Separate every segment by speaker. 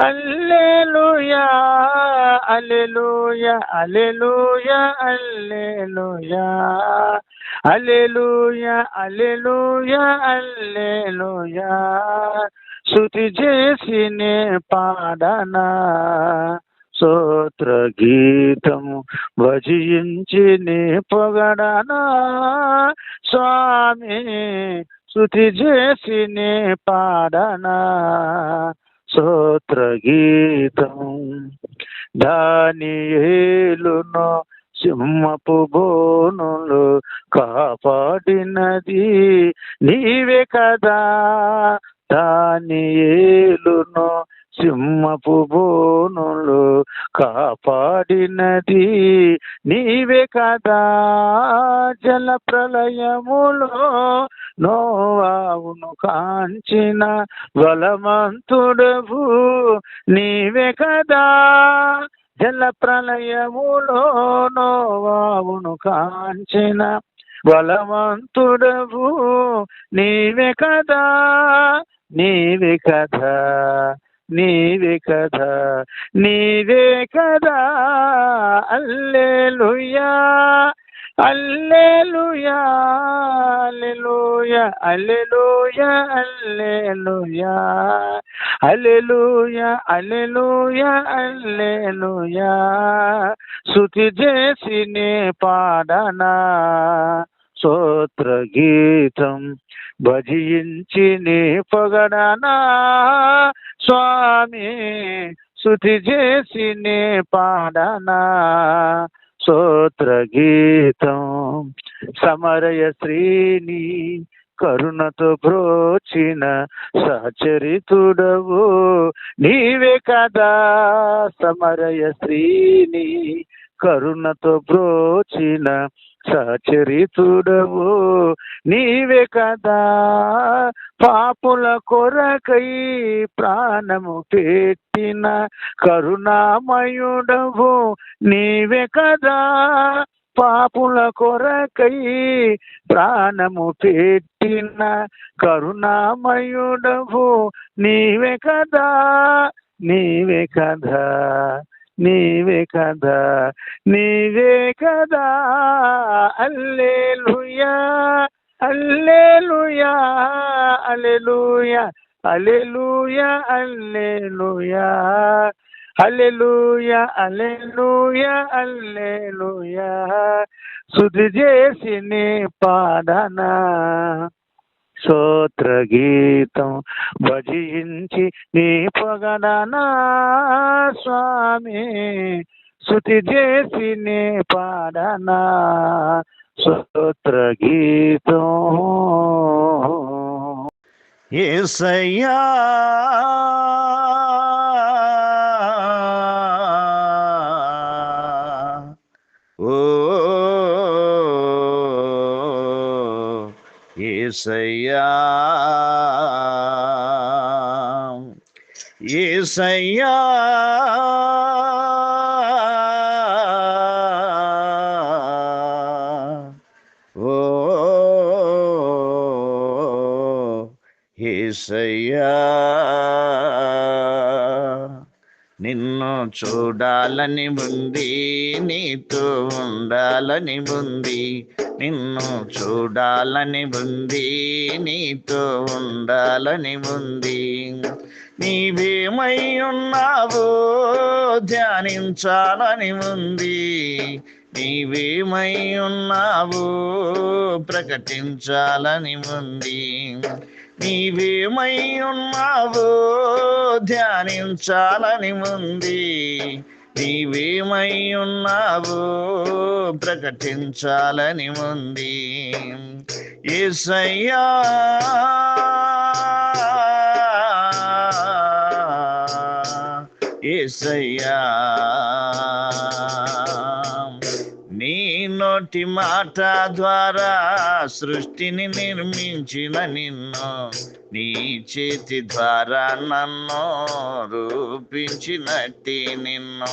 Speaker 1: Alleluia alleluia alleluia alleluia alleluia alleluia alleluia శృతి చేసి నే పాడనా స్తోత్ర గీతము భజించి నీ పొగడనా. స్వామి శృతి చేసి నీ పాడనా స్తోత్రగీతం దానియేలును సింహపు బోనులు కాపాడినది నీవే కదా. దానియేలును సింహపు బోనులు కాపాడినది నీవే కదా. జల ప్రళయములో నోవావును కాంచిన బలమంతుడవు నీవే కదా. జల ప్రళయములో నోవావును కాంచిన బలవంతుడవు నీవే కదా. నీవే కదా. నీవే కదా నీవే కదా hallelujah hallelujah hallelujah hallelujah hallelujah hallelujah hallelujah hallelujah శృతి చేసి పాడనా స్తోత్ర గీతం భజించి నే పొగడనా స్వామి శృతి చేసి నీ పాడనా స్తోత్ర గీతం సమరయ శ్రీని కరుణతో బ్రోచిన సచరితుడవు నీవే కదా. సమరయ శ్రీని కరుణతో బ్రోచిన సచరితుడవు నీవే కదా. పాపుల కొరకై ప్రాణము పెట్టిన కరుణామయుడవు నీవే కదా. పాపుల కొరకై ప్రాణము పెట్టిన కరుణామయుడవు నీవే కదా. నీవే కదా. నీవే కదా. నీవే కదా. Alleluia alleluia alleluia alleluia alleluia alleluia alleluia alleluia శుద్ధి చేసి నీ పాడనా. స్తోత్ర గీతం భజించి నీ పొగడనా స్వామి. శృతి చేసి నే పాడనా స్తోత్ర గీతం
Speaker 2: ఏసయ్యా! ఓ ఏసయ్యా! ఏసయ్యా! చూడాలని ఉంది నీతో ఉండాలని ఉంది నిన్ను చూడాలని ఉంది నీతో ఉండాలని ఉంది. నీవేమై ఉన్నావో ధ్యానించాలని ఉంది నీవేమై ఉన్నావో ప్రకటించాలని ఉంది. నీవేమై ఉన్నావో ధ్యానించాలని ఉంది. నీవేమై ఉన్నావో ప్రకటించాలని ఉంది. ఏసయ్యా! ఏసయ్యా! నోట నోటి మాట ద్వారా సృష్టిని నిర్మించిన నిన్ను నీ చేతి ద్వారా నన్ను రూపించినట్టి నిన్ను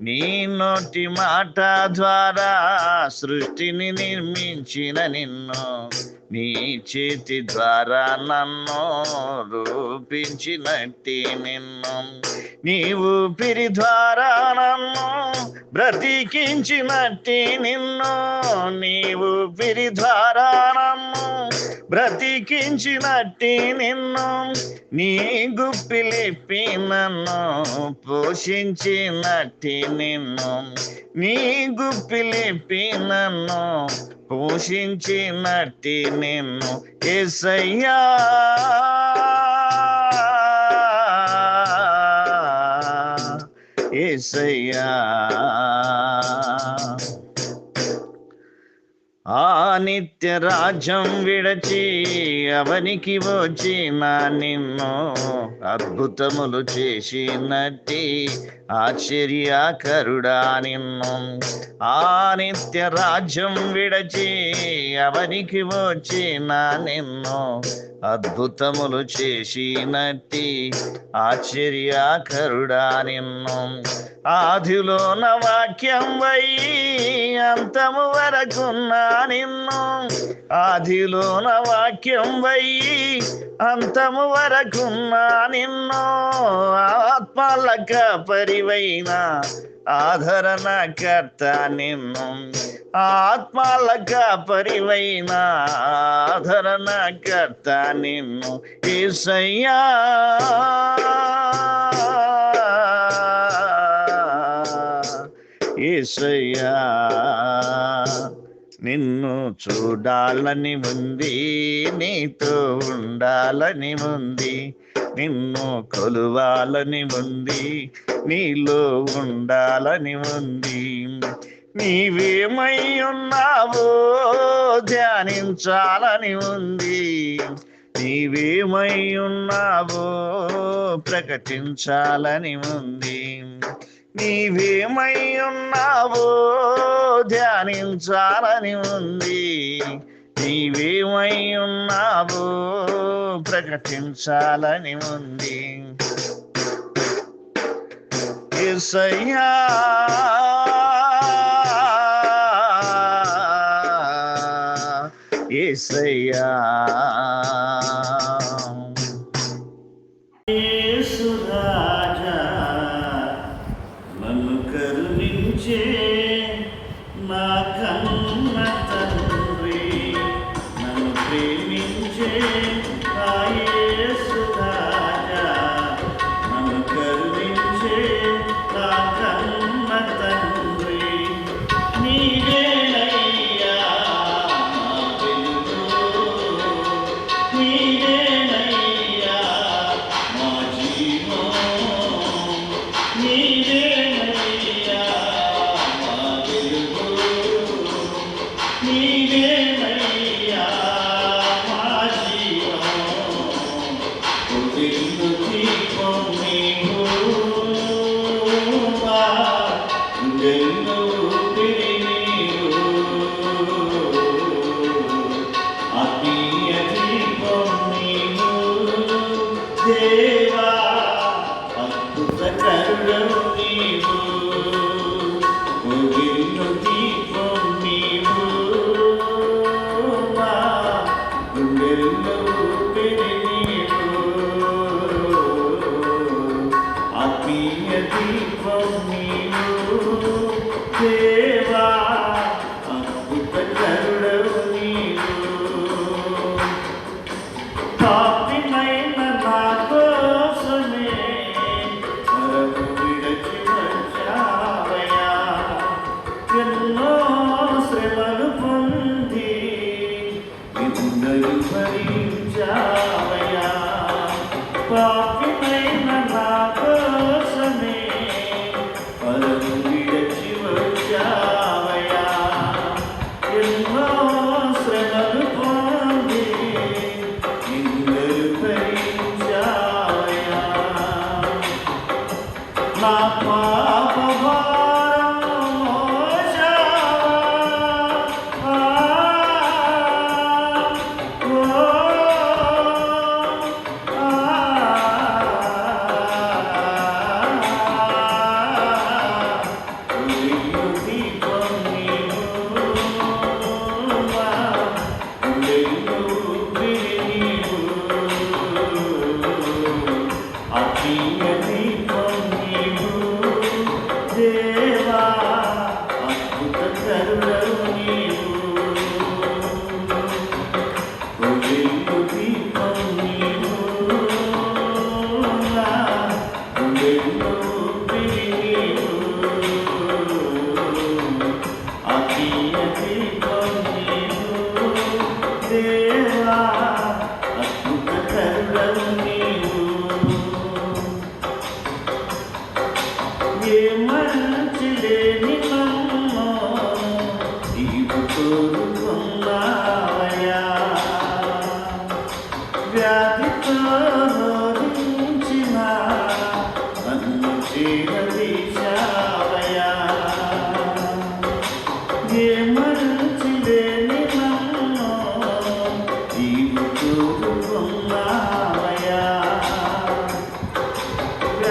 Speaker 2: నీ నోటి మాట ద్వారా సృష్టిని నిర్మించిన నిన్ను నీ చేతి ద్వారా నన్ను రూపించినట్టి నిన్ను. నీవు పిరి ద్వారా నన్ను బ్రతికించినట్టి నిన్ను. నీవు పిరి ద్వారా బ్రతికించినట్టి నిన్ను నీ గుప్పిలిప్పి నన్ను పోషించినట్టి నిన్ను నీ గుప్పిలిప్పి నన్ను పోషించినట్టి నిన్ను. ఎసయ్యా ఎసయ్యా ఆ నిత్య రాజ్యం విడచి అవనికి వచ్చిన నిన్ను అద్భుతములు చేసినట్టి ఆశ్చర్యాకరుడా నిన్ను. ఆ నిత్య రాజ్యం విడచి అవనికి వచ్చిన నిన్ను అద్భుతములు చేసినట్టి ఆశ్చర్యాకరుడా నిన్ను ఆదిలోన వాక్యం వై అంతము వరకున్నా నిన్ను ఆదిలోన వాక్యం వై అంతము వరకున్నా నిన్ను ఆత్మలక పరివైనా ఆదరణ కర్త నిన్ను ఆత్మలక పరివైన ఆదరణ కర్త నిన్ను ఈసయ్యా ఈసయ్యా నిన్ను చూడాలని ఉంది నీతో ఉండాలని ఉంది. నిన్ను కొలువాలని ఉంది నీలో ఉండాలని ఉంది. నీవేమై ఉన్నావో ధ్యానించాలని ఉంది. నీవేమై ఉన్నావో ప్రకటించాలని ఉంది. నీవేమై ఉన్నావో ధ్యానించాలని ఉంది. నీవేమై ఉన్నావో ప్రకటించాలని ఉంది. ఎసయ్యా ఎసయ్యా রে